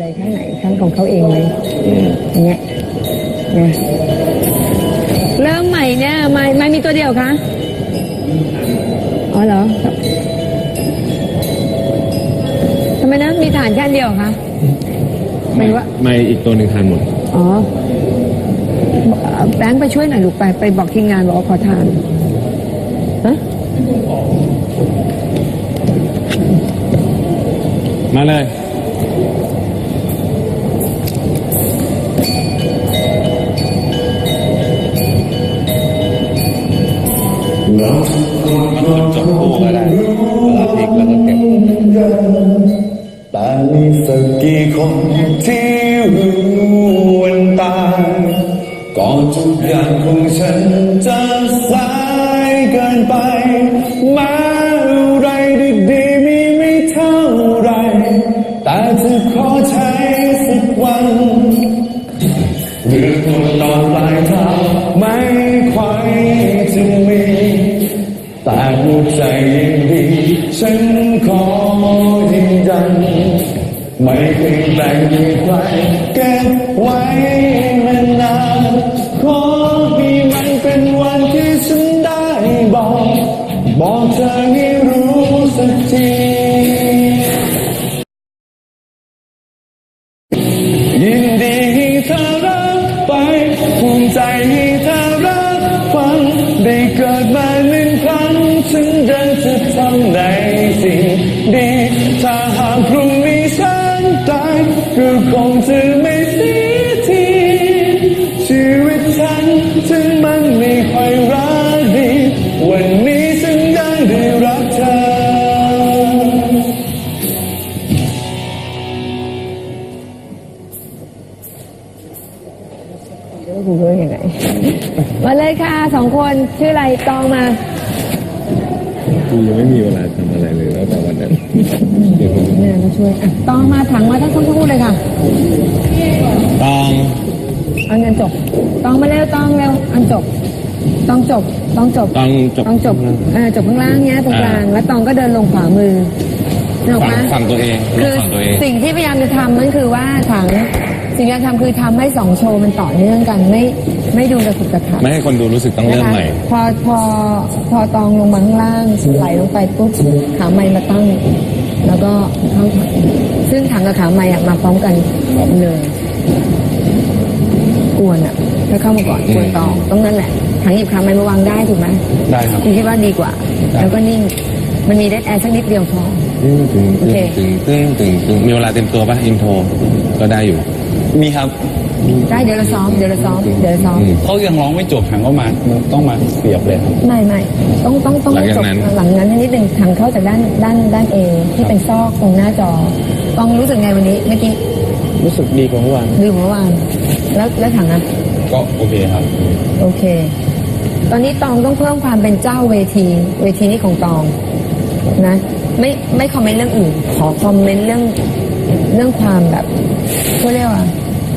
ใดข้างไหนข้างของเขาเองเลยอย่างเงี้ยนะเริ่มใหม่เนี่ยไม่ไม่มีตัวเดียวคะอ๋อเหรอทำไมนะมีฐานแค่อันเดียวเหรอคะหมายว่าไม่อีกตัวหนึ่งทานหมดอ๋อแบงค์ไปช่วยหน่อยลูกไปไปบอกทีมงานบอกว่าขอทานฮะมาเลย ทุก เดี๋ยวกูรู้ยังไง มาเลยค่ะสองคนชื่ออะไรตองมากูยังไม่มีเวลาทำอะไรเลยแล้วแต่วันนั้นเดี๋ยวผมแม่มาช่วยอะตองมาถังมาทั้งทั้งคู่เลยค่ะ ตองเอาเงินจบตองมาเร็วตองเร็วอันจบตองจบตองจบตองจบตองจบเออจบข้างล่างเนี้ยตรงกลาง แล้วตองก็เดินลงขวามือนึกออกฝั่ไหงมฝั่งตัวเองลคืงอฝั่งตัวเองสิ่งที่พยายามจะทำนั่นคือว่าถัง สิ่งที่พยายามทำคือทำให้สองโชว์มันต่อเนื่องกันไม่ไม่ดูกระสุกกระขับไม่ให้คนดูรู้สึกต้องเริ่มนะคะใหม่ พอพอพอตองลงมาข้างล่างไหลลงไปปุ๊บขาไม้มาตั้ง แล้วก็เข้าถังซึ่งถังกับขาไม้อะมาพร้อมกันเลยกวนอะถ้าเข้ามาก่อนกวนตองต้องนั่นแหละถังหยิบขาไม้มาวางได้ถูกไหมได้ครับคุณคิดว่าดีกว่า แล้วก็นิ่งมันมีเดดแอร์สักนิดเดียวพอตึ้งตึ้งโอเคตึ้งตึ้งตึ้งตึ้งมีเวลาเต็มตัวป่ะอินโทรก็ได้อยู่ มีครับได้เดี๋ยวเราซ้อมเดี๋ยวเราซ้อมเดี๋ยวเราซ้อมอืมเขายังร้องไม่จบถังก็มาต้องมาเสียบเลยครับไม่ไม่ต้องต้องต้องหลังจากจบนั้น หลังนั้นนิดหนึ่งทางเข้าจากด้านด้านด้านเอที่เป็นซอกตรงหน้าจอต้องรู้สึกไงวันนี้เมื่อกี้รู้สึกดีกว่าเมื่อวานลืมเมื่อวานแล้วแล้วถังอะก็โอเคครับ โอเค ตอนนี้ตองต้องเพิ่มความเป็นเจ้าเวที เวทีนี้ของตองนะ ไม่ไม่คอมเมนต์เรื่องอื่น ขอคอมเมนต์เรื่องเรื่องความแบบเขาเรียกว่า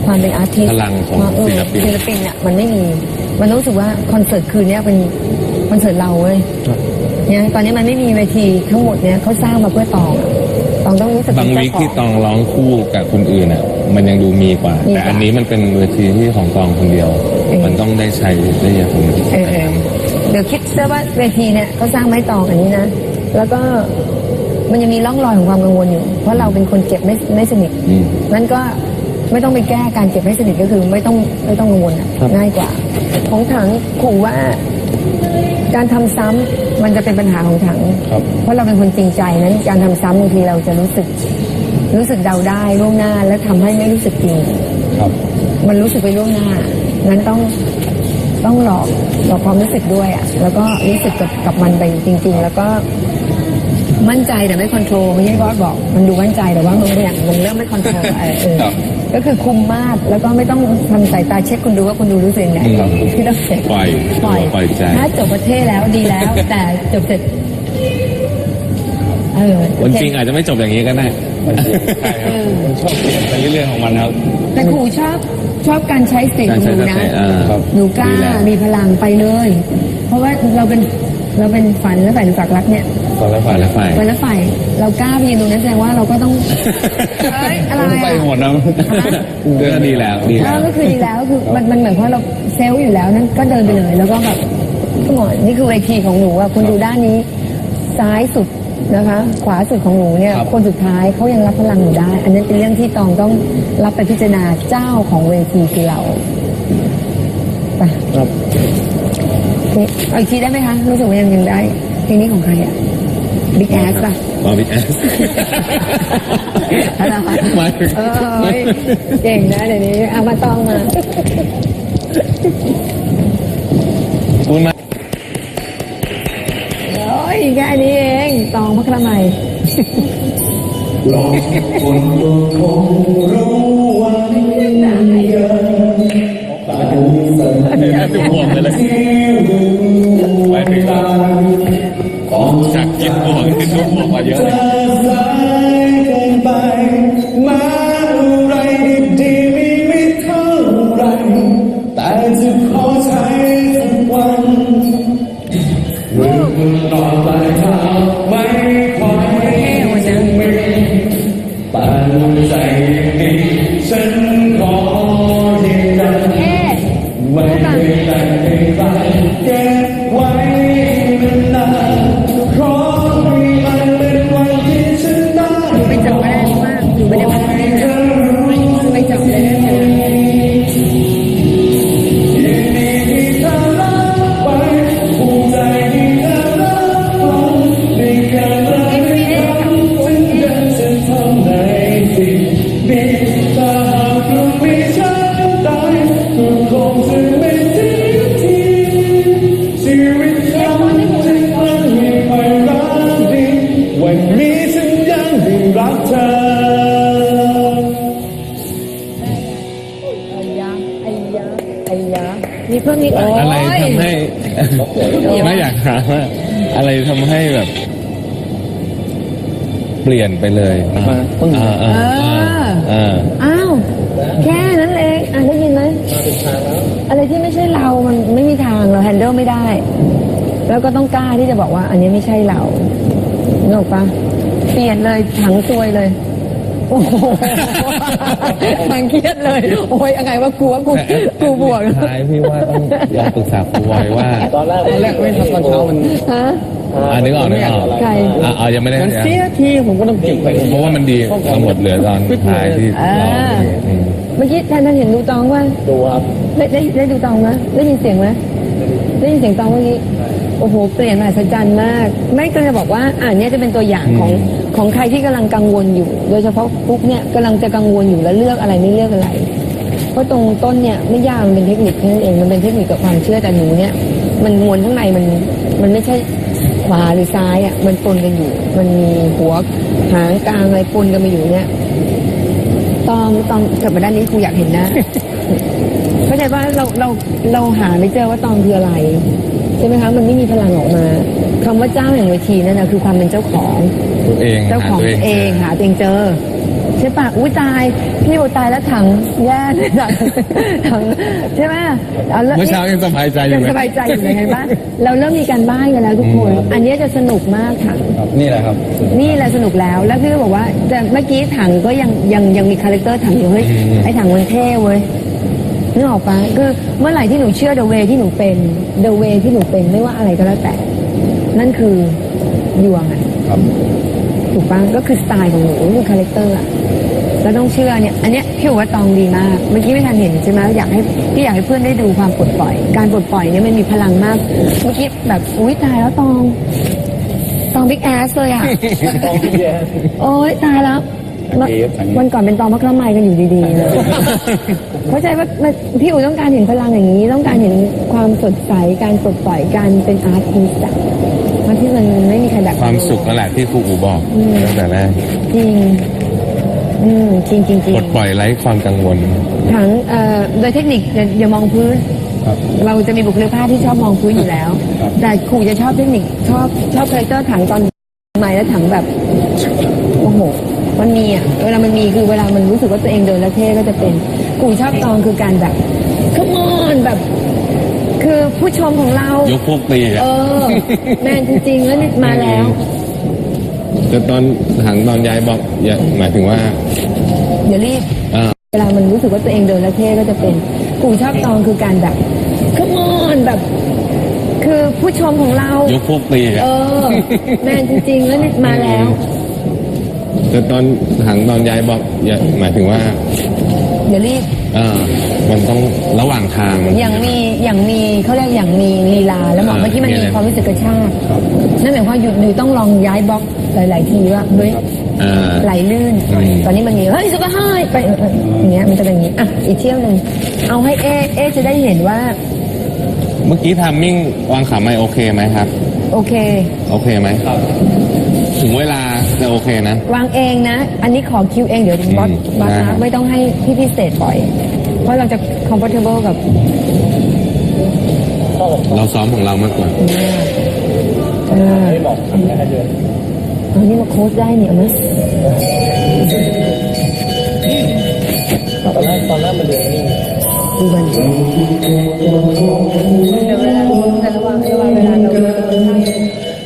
ความเป็นอาร์ติสพลังของความเศิลปิน ศิลปินเนี่ยมันไม่มี มันรู้สึกว่าคอนเสิร์ตคืนเนี้ยเป็นคอนเสิร์ตเราเว้ยเนี่ยตอนนี้มันไม่มีเวทีทั้งหมดเนี่ยเขาสร้างมาเพื่อตองอะตองต้องรู้สึกบางเป็นวิเจ้ากขอที่งตองร้องคู่กับคนอื่นอะมันยังดูมีกว่า มีกว่าแต่อันนี้มันเป็นเวทีที่ของตองคนเดียว เออ มันต้องได้ใช้ได้ยาคุณเออเออเดี๋ยวคิดเสื้อว่าเวทีเนี่ยเขาสร้างไม้ตองอันนี้นะ แล้วก็ มันยังมีร่องรอยของความกังวลอยู่ เพราะเราเป็นคนเก็บไม่ไม่สนิทอืมนั้นก็ไม่ต้องไปแก้การเก็บไม่สนิทก็คือไม่ต้องไม่ต้องกังวลอะง่ายกว่า ของถังขู่ว่าการทำซ้ำมันจะเป็นปัญหาของถังครับเพราะเราเป็นคนจริงใจนั้น การทำซ้ำบางทีเราจะรู้สึก รู้สึกเดาได้ล่วงหน้าและทำให้ไม่รู้สึกจริงครับมันรู้สึกไปล่วงหน้างั้นต้องต้องหลอกหลอกความรู้สึกด้วยอะแล้วก็รู้สึกกับกับมันไปจริง ๆ แล้วก็ มั่นใจแต่ไม่คอนโทรลไม่ใช่บอสบอก มันดูมั่นใจแต่ว่ามันเนี่ยมันเริ่มไม่คอนโทรลเออเออครับก็คือคุมมากแล้วก็ไม่ต้องทำสายตาเช็คคุณดูว่าคุณดูรู้สึกยังไงครับที่ต้องเช็คปล่อยปล่อยปล่อยใจ ถ้าจบประเทศแล้วดีแล้ว แต่จบเสร็จเออวันจริงอาจจะไม่จบอย่างนี้ก็ได้มันเปลี่ยนใช่ครับมันชอบเปลี่ยนไปเรื่อยๆของมันครับ แต่ครูชอบชอบการใช้เสียงการของหใช้นูสนะติอ่าครับหนูกล้าดีแล้วมีพลังไปเลย เพราะว่าเราเป็น เราเป็นฝันและฝ่ายหรือฝักรักเนี่ยคนละฝ่ายละฝ่ายวันละฝ่ายเรากล้าไปยืนตรงนั้นแสดงว่าเราก็ต้องเอ้ยอะไรไปอะหมดนะเรื่องดีแล้วดีเอแล้วอก็คือดีแล้วก็คือมันมันเหมือนเพราะเราเซลล์อยู่แล้วนั่นก็เดินไปเลย แล้วก็แบบก็หมอนนี่คือเวทีของหนูอะคุณดูด้านนี้ ซ้ายสุดนะคะ ขวาสุดของหนูเนี่ยคนสุดท้ายเขายังรับพลังหนูได้ อันนั้นเป็นเรื่องที่ตองต้องรับไปพิจารณาเจ้าของเวทีคือเราไปครับโอ เคเอาอีกทีได้ไหมคะ รู้สึกว่ายังยังได้ เพลงนี้ของใครอะบิ๊กแอสป่ะบอบิ๊กแอสอะไรวะหมายถึงเออเฮ้ยเก่งนะเดี๋ยวนี้ เอามาตองมาคุณมาโอ้ยแค่นี้เอง ตองพระคละไมยลองคนก็คงรู้ ญญาทุกคนเลยที่รู้ตาของจากกินบวงกินห่วกมาเยอะเลย มีเพิ่มอีกอะไรทำให้ไม่อยากถามว่าอะไรทำให้แบบ เปลี่ยนไปเลยอ่าอ่าอ่าอ่าอ้าวแค่นั้นเองอะได้ยินไหมอะไรที่ไม่ใช่เรามันไม่มีทางเราแฮนเดิลไม่ได้ แล้วก็ต้องกล้าที่จะบอกว่า อันนี้ไม่ใช่เรานึกออกปะเปลี่ยนเลยถังซวยเลย โอ้โหทางเครียดเลย โอ้ยยังไงว่ากลัวกูกูบวกสุดท้ายพี่ว่าต้องลองปรึกษาครูไว้ว่าตอนแรกตอนแรกไม่ทำตอนเช้ามันฮะอ่านึกออกนึกออกใครอ่าอ่ายังไม่ได้มันเสียทีผมก็ต้องเก็บไปเพราะว่ามันดีทั้งหมดเหลือตอนท้ายที่เราอืมเมื่อกี้ท่านท่านเห็นดูตองว่าดูครับได้ได้ได้ดูตองไหมได้ยินเสียงไหมได้ยินเสียงตองเมื่อกี้ โอ้โหเปลี่ยนมหัศจรรย์มาก ไม่ก็จะบอกว่าอ่านเนี่ยจะเป็นตัวอย่างของของใครที่กำลังกังวลอยู่ โดยเฉพาะปุ๊กเนี่ยกำลังจะกังวลอยู่แล้วเลือกอะไรไม่เลือกอะไร เพราะตรงต้นเนี่ยไม่ยากมันเป็นเทคนิคแค่นั้นเองมันเป็นเทคนิคกับความเชื่อแต่หนูเนี่ย มันมวลข้างในมันมันไม่ใช่ขวาหรือซ้ายอะมันปนกันอยู่ มันมีหัวหางกลางอะไรปนกันมาอยู่เนี่ยตองตองกลับมาด้านนี้ครูอยากเห็นหน้าเข้าใจว่าเราเราเราหาไม่เจอว่าตองคืออะไรใช่ไหมคะมันไม่มีพลังออกมาคำว่าเจ้าแห่งเวทีนั่นนะคือความเป็นเจ้าของตัวเองเจ้าของหตัวเองหาตัวเองเจอใช่ปะอุ้ยตาย พี่โอตายแล้วถังแย่เลยถังถังใช่ไหมเอาละเมื่อเช้ายังสบายใจอยู่ยังไหมสบายใจอยู่เลยไงบ้างเราเริ่มมีการบ้านกันแล้วทุกคน อันนี้จะสนุกมากค่ะครับนี่แหละครับ นี่แหละสนุกแล้วแล้วพี่ก็บอกว่าแต่เมื่อกี้ถังก็ยังยังยังมีคาแรคเตอร์ถังอยู่เฮ้ยอืมไอ้ถังมันเท่เว้ย นึกออกปะคือเมื่อไหร่ที่หนูเชื่อ the way ที่หนูเป็น the way ที่หนูเป็นไม่ว่าอะไรก็แล้วแต่ นั่นคือยวงอะครับถูกปะก็คือสไตล์ของหนูคือคาแรคเตอร์อะแล้วต้องเชื่อเนี่ย อันเนี้ยพี่บอกว่าตองดีมาก เมื่อกี้ไม่ทันเห็นใช่ไหมอยากให้พี่อยากให้เพื่อนได้ดูความปลดปล่อย การปลดปล่อยเนี่ยมันมีพลังมาก เมื่อกี้แบบอุ้ยตายแล้วตอง ตองบิ๊กแอสเลยอะต้องแย่โอ๊ยตายแล้วมาเทปอันนี้ วันก่อนเป็นตองมักละไมกันอยู่ดีๆเลยเข้าใจว่ามันพี่อู๋ต้องการเห็นพลังอย่างนี้ ต้องการเห็นความสดใสการปลดปล่อยการเป็นอาร์ติสต์อะเพราะที่มันไม่มีใครแบบความสุขนั่นแหละที่ครูอูบอกตั้งแต่แรกจริงอืมจริงจริงจริปงลดปล่อยไร้ความกังวลถังเอ่อโดยเทคนิคอย่าอย่ามองพื้นครับเราจะมีบุคลิกภาพที่ชอบมองพื้นอยู่แล้วครับแต่ครูจะชอบเทคนิคชอบชอบคาแรคเตอร์ถังตอนใหม่แล้วถังแบบโอ้โห มันมีอะเวลามันมีคือเวลามันรู้สึกว่าตัวเองเดินแล้วเท่ก็จะเป็นกูชอบตองคือการแบบ come on แบบ คือผู้ชมของเรายกพวกตีเออะอแมนจริงๆแล้วเนี่ยมาแล้ว แต่ตอนหังตอนย้ายบล็อกอย่าหมายถึงว่าอย่ารีบ อ่าเวลามันรู้สึกว่าตัวเองเดินแล้วเท่ก็จะเป็นกูชอบตองคือการแบบขมอนแบบ คือผู้ชมของเรายกพวกตีอะ เออ แมนจริงๆแล้วเนี่ยมาแล้ว แต่ตอนหังตอนย้ายบล็อกอย่าหมายถึงว่าอย่ารีบอ่ามันต้องระหว่างทางมันอย่างมีอย่างมีเขาเรียกอย่างมีลีลาแล้วบอกอ่าเมื่อกี้มันมีมีอะไรความรู้สึกกระชากนั่นหมายความว่าหยุดหนูต้องลองย้ายบล็อกหลาย ๆ ทีว่าเฮ้ยอ่าไหลลื่นอืมตอนนี้มันมีเฮ้ยสุดท้ายไปเออเอออย่างเงี้ยมันจะเป็นอย่างนี้อะอีกเที่ยวหนึ่งเอาให้เอเอจะได้เห็นว่า เมื่อกี้ทามมิ่งวางขาไม่โอเคไหมครับ โอเค โอเคไหม ถึงเวลาจะโอเคนะ วางเองนะ อันนี้ขอคิวเองเดี๋ยวบอสอืมบอสได้ครันะบไม่ต้องให้พี่พิเศษปล่อย เพราะเราจะ comfortable กับเราซ้อมของเรามากกว่า เออเอานี่มาโค้ชได้เนี่ยเอาไหมตอนแรกตอนแรกมันเดินนี่ดูมันเดี๋ยวเวลาแต่ระหว่างระหว่างเวลาเรา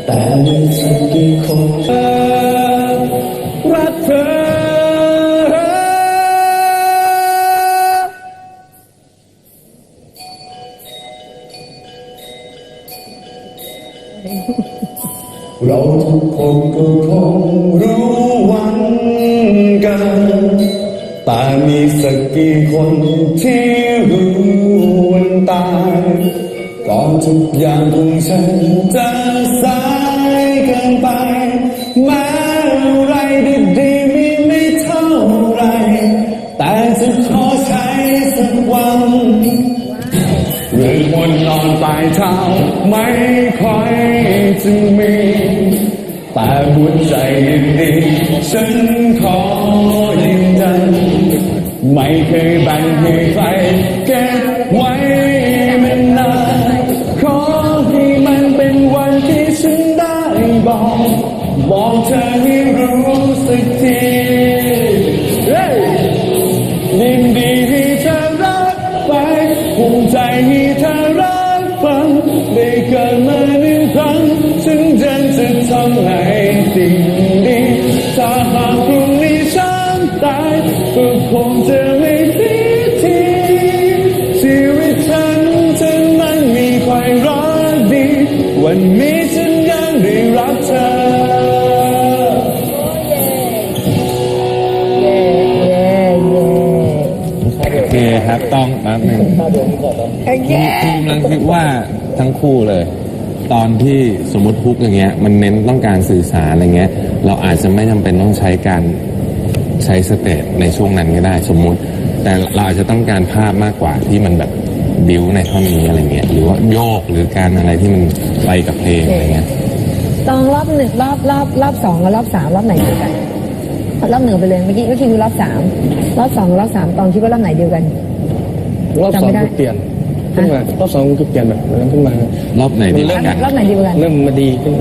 แต่มีสักกี่คน รักเธอเราทุกคนก็คงรู้วันกัน แต่มีสักกี่คนที่รู้วันตายก่อนทุกอย่างของฉันจะสาย ไปแม้อะไรดีๆมีไม่เท่าไร แต่จะขอใช้สักวันเรื่องบนนอนปลายเท้าไม่ค่อยจะมีแต่บุญใจยินดีฉันขอยืนยันไม่เคยแบ่งให้ใคร ก็คงจะไม่พิธีชีวิตฉันจะนั้นมีความรักดี วันนี้ฉันยังได้รักเธอ โอเคครับต้องแป๊บหนึงโอเคคือกำลังคิดว่าทั้งคู่เลย ตอนที่สมมติฮุกอย่างเงี้ย มันเน้นต้องการสื่อสารอะไรเงี้ย เราอาจจะไม่จำเป็นต้องใช้การ ใช้สเตจในช่วงนั้นก็ได้สมมุติ แต่เราอาจจะต้องการภาพมากกว่าที่มันแบบบิวในท่อนนี้อะไรเงี้ยหรือว่าโยกหรือการอะไรที่มันไปกับเพลงอะไรเงี้ยตองรอบหนึ่งรอบรอบรอบสองกับรอบสามรอบไหนเดียวกันรอบหนึ่งไปเลยเมื่อกี้ก็คิดดูรอบสามรอบสองกับรอบสามตองคิดว่ารอบไหนเดียวกัน รอบสจำองไม่ได้คือเปลี่ยนขึ้นมารอบสองคือเปลี่ยนแบบนั้นขึ้นมารอบไหนดีกว่ากันรอบไหนดีกว่ากันเริ่มมาดีขึ้น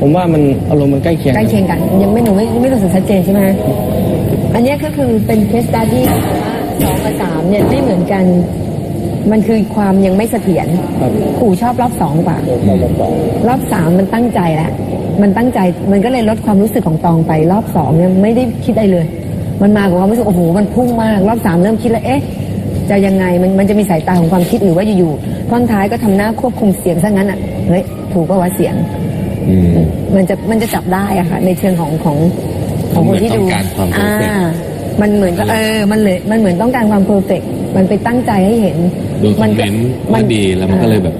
ผมว่ามันอารมณ์มันใกล้เคียงใกล้เคียงกัน ยังไม่หนูไม่ไม่รู้สึกชัดเจนใช่ไหม อันเนี้ยก็คือเป็นเคสตาที่สองกับสามเนี่ยไม่เหมือนกัน มันคือความยังไม่เสถียรครับขู่ชอบรอบสองกว่ารอบสองรอบสามมันตั้งใจแล้วมันตั้งใจมันก็เลยลดความรู้สึกของตองไป รอบสองเนี่ยไม่ได้คิดอะไรเลย มันมากับความรู้สึกโอ้โหมันพุ่งมาก รอบสามเริ่มคิดแล้วเอ๊ะจะยังไงมันมันจะมีสายตาของความคิดหรือว่าอยู่ๆท่อนท้ายก็ทำหน้าควบคุมเสียงซะงั้นอะเฮ้ยถูกป่าวะเสียงอืมมันจะมันจะจับได้อะค่ะในเชิงของของ ของคนที่ดูมันเหมือนต้องการความอ่า perfect มันเหมือนกับเออ มันเลยมันเหมือนต้องการความเพอร์เฟกมันไปตั้งใจให้เห็นดูคอมเมนต์ว่าดีแล้วมันก็เลยแบบ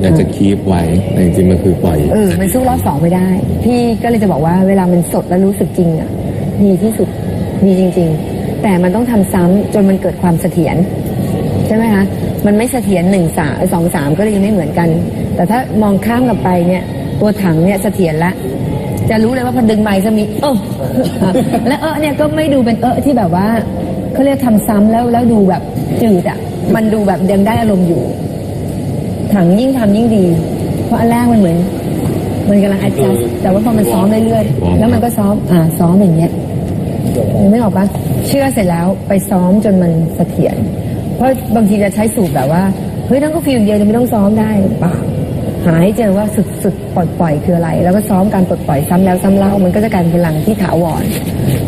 อยากจะคีปไว้แต่จริงๆมันคือปล่อยเออมันสู้รอบสองไม่ได้ พี่ก็เลยจะบอกว่าเวลามันสดแล้วรู้สึกจริงอะดีที่สุดดีจริง ๆ แต่มันต้องทำซ้ำจนมันเกิดความเสถียรใช่ไหมคะมันไม่เสถียรหนึ่งสามสองสามก็เลยยังไม่เหมือนกัน แต่ถ้ามองข้ามกลับไปเนี่ยตัวถังเนี่ยเสถียรละ จะรู้เลยว่าพอดึงไม้จะมีเออและเออเนี่ยก็ไม่ดูเป็นเออที่แบบว่าเขาเรียกทำซ้ำแล้วแล้วดูแบบจืดอะ มันดูแบบยังได้อารมณ์อยู่ ถังยิ่งทำยิ่งดี เพราะอันแรกมันเหมือน มันกำลัง adjust แต่ว่าพอมันซ้อมเรื่อยๆแล้วมันก็ซ้อมอ่าซ้อมอย่างเงี้ยไม่ออกปะเชื่อเสร็จแล้วไปซ้อมจนมันเสถียรเพราะบางทีจะใช้สูตรแบบว่าเฮ้ยนั่นก็ฟิลอย่างเดียวเลยไม่ต้องซ้อมได้เปล่าหาให้เจอว่าสุด สุดปลดปล่อยคืออะไร แล้วก็ซ้อมการปลดปล่อยซ้ำแล้วซ้ำเล่ามันก็จะกลายเป็นพลังที่ถาวร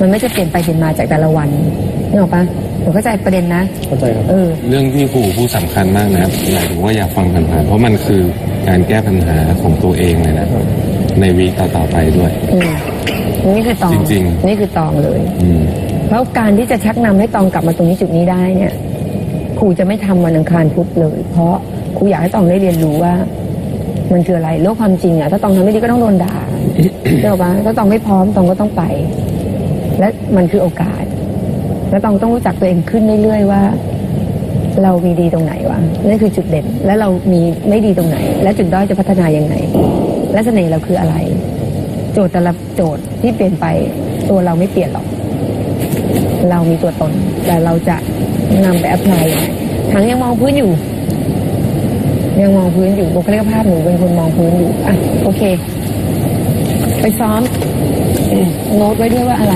มันไม่จะเปลี่ยนไปเปลี่ยนมาจากแต่ละวันนี่หรอกปะหนูเข้าใจประเด็นนะเข้าใจครับเออเรื่องที่ครูพูดสำคัญมากนะหมายถึงว่าอย่าฟังผ่านๆเพราะมันคือการแก้ปัญหาของตัวเองเลยนะในวีคต่อๆไปด้วยอืมนี่คือตองจริงๆนี่คือตองเลยอืมแล้วการที่จะชักนำให้ตองกลับมาตรงนี้จุดนี้ได้เนี่ยครูจะไม่ทำวันอังคารพุธเลย เพราะครูอยากให้ตองได้เรียนรู้ว่า มันคืออะไรโลกความจริงอะถ้าตองทำไม่ดีก็ต้องโดนด่าเดี๋ยวปะถ้าตองไม่พร้อมตองก็ต้องไป และมันคือโอกาส แล้วตองต้องรู้จักตัวเองขึ้นเรื่อยๆว่า เรามีดีตรงไหนวะนั่นคือจุดเด่นและเรามีไม่ดีตรงไหน และจุดด้อยจะพัฒนายังไง และเสน่ห์เราคืออะไร โจทย์แต่ละโจทย์ที่เปลี่ยนไปตัวเราไม่เปลี่ยนหรอก เรามีตัวตนแต่เราจะนำไปแอพพลายยังไงทั้งยังมองพื้นอยู่ ยังมองพื้นอยู่บุคลิกภาพหนูเป็นคนมองพื้นอยู่อะโอเค ไปซ้อมโน้ตไว้ด้วยว่าอะไร